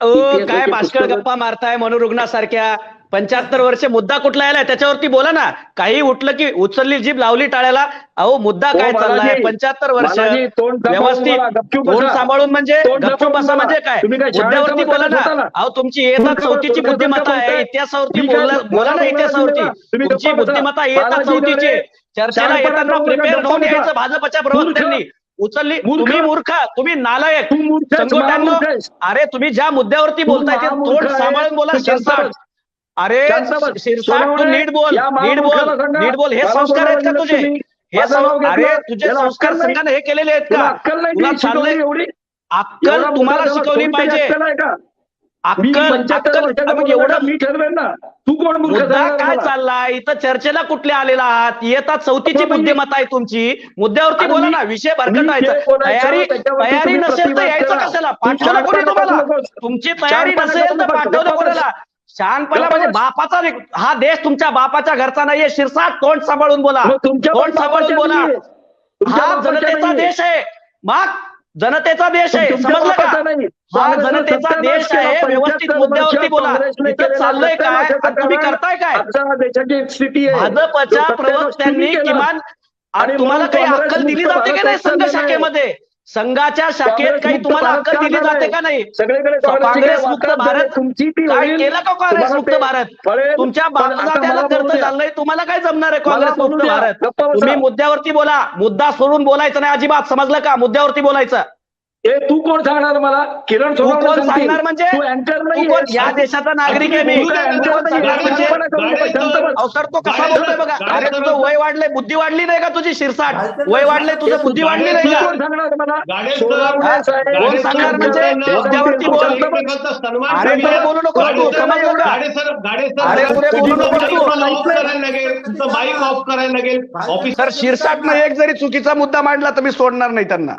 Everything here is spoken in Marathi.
काय भाष्कळ पुस्तकं- गप्पा मारताय मनोरुग्णासारख्या पंच्याहत्तर वर्ष मुद्दा कुठला यायला त्याच्यावरती बोला ना काही उठलं की उचलली जीभ लावली टाळ्याला अहो मुद्दा ओ काय चाललाय पंच्याहत्तर वर्ष व्यवस्थित तोंड. सांभाळून म्हणजे गपचूप बसा बोला. म्हणजे काय मुद्द्यावरती बोला ना? अहो तुमची येतात चौथीची बुद्धिमत्ता आहे? इतिहासावरती बोला बोला ना? इतिहासावरती तुमची. बुद्धिमत्ता येतात चौथीची चर्चेला येताना प्रिपेअर होऊन. यायचं भाजपच्या प्रवक्त्यांनी उचलली. तुम्ही मूर्ख तुम्ही नालायक. अरे तुम्ही ज्या मुद्द्यावरती बोलताय ते तोंड. सांभाळून बोला शिरसाट. अरे. शिरसाट तू नीट बोल नीट बोल. नीट बोल हे संस्कार आहेत का तुझे. हे. अरे तुझे संस्कार. संघाने हे केलेले आहेत का तुला चाललंय अक्कल तुम्हाला शिकवली पाहिजे मी अक्कल पंच्याहत्तर अक्कल वर्षाचा मग मुलगा एवढं मी ठरवेन ना तू कोण मुद्दा काय? चाललाय इथं चर्चेला कुठले आलेला आहात येतात चौथीची बुद्धिमत्ता आहे तुमची मुद्द्यावरती बोला ना विषय भरकटायचा तयारी तयारी नसेल तर यायचं. कशाला पाठवलं कोणी तुम्हाला. तुमची तयारी नसेल तर. पाठवलं. कोणाला शहाणपणा म्हणजे. बापाचा हा देश तुमच्या बापाच्या घरचा नाहीये शिरसाट तोंड सांभाळून बोला तोंड सांभाळून बोला हा जनतेचा. देश आहे मग जनतेचा देश आहे समजलं का. हा जनतेचा देश. आहे व्यवस्थित 75 मुद्द्यावरती बोला इथं चाललंय काय तुम्ही करताय काय भाजपच्या प्रवक्त्यांनी. किमान आणि तुम्हाला काही अक्कल दिली जाते का नाही संघ. शाखेमध्ये संघाच्या शाखेत काही तुम्हाला भारत अक्कल का दिली? जाते का नाही सगळीकडे काँग्रेस मुक्त भारत तुमची काय. केलं का काँग्रेस मुक्त भारत. तुमच्या पण बापाला आता त्याला मला बोलू कर्ज द्या. चाललंय तुम्हाला काय जमणार आहे काँग्रेस मुक्त. भारत. तुम्ही मुद्द्यावरती बोला मुद्दा सोडून बोलायचं नाही अजिबात समजलं का मुद्द्यावरती बोलायचं ए तू कोण सांगणार मला? किरण. सांगणार म्हणजे? तू अँकर तू नाही कोण? या देशाचा नागरिक आहे मी. म्हणजे सर तो कसा बोलतोय बघा? अरे तुझं वय वाढलंय. बुद्धी वाढली नाही का तुझी शिरसाट? वय वाढलंय तुझं बुद्धी वाढली नाही का? कोण सांगणार मला? गाडे सर, सोनवणे साहेब, कोण सांगणार म्हणजे? मुद्द्यावरती बोल. अरे पुढे बोलू नको तू गाडे सर अरे पुढे बोलू नको तू. ऑफ करायला लागेल. तुमचं माईक ऑफ करायला लागेल. ऑफिस सर शिरसाटनं एक जरी चुकीचा मुद्दा मांडला तर मी सोडणार नाही त्यांना.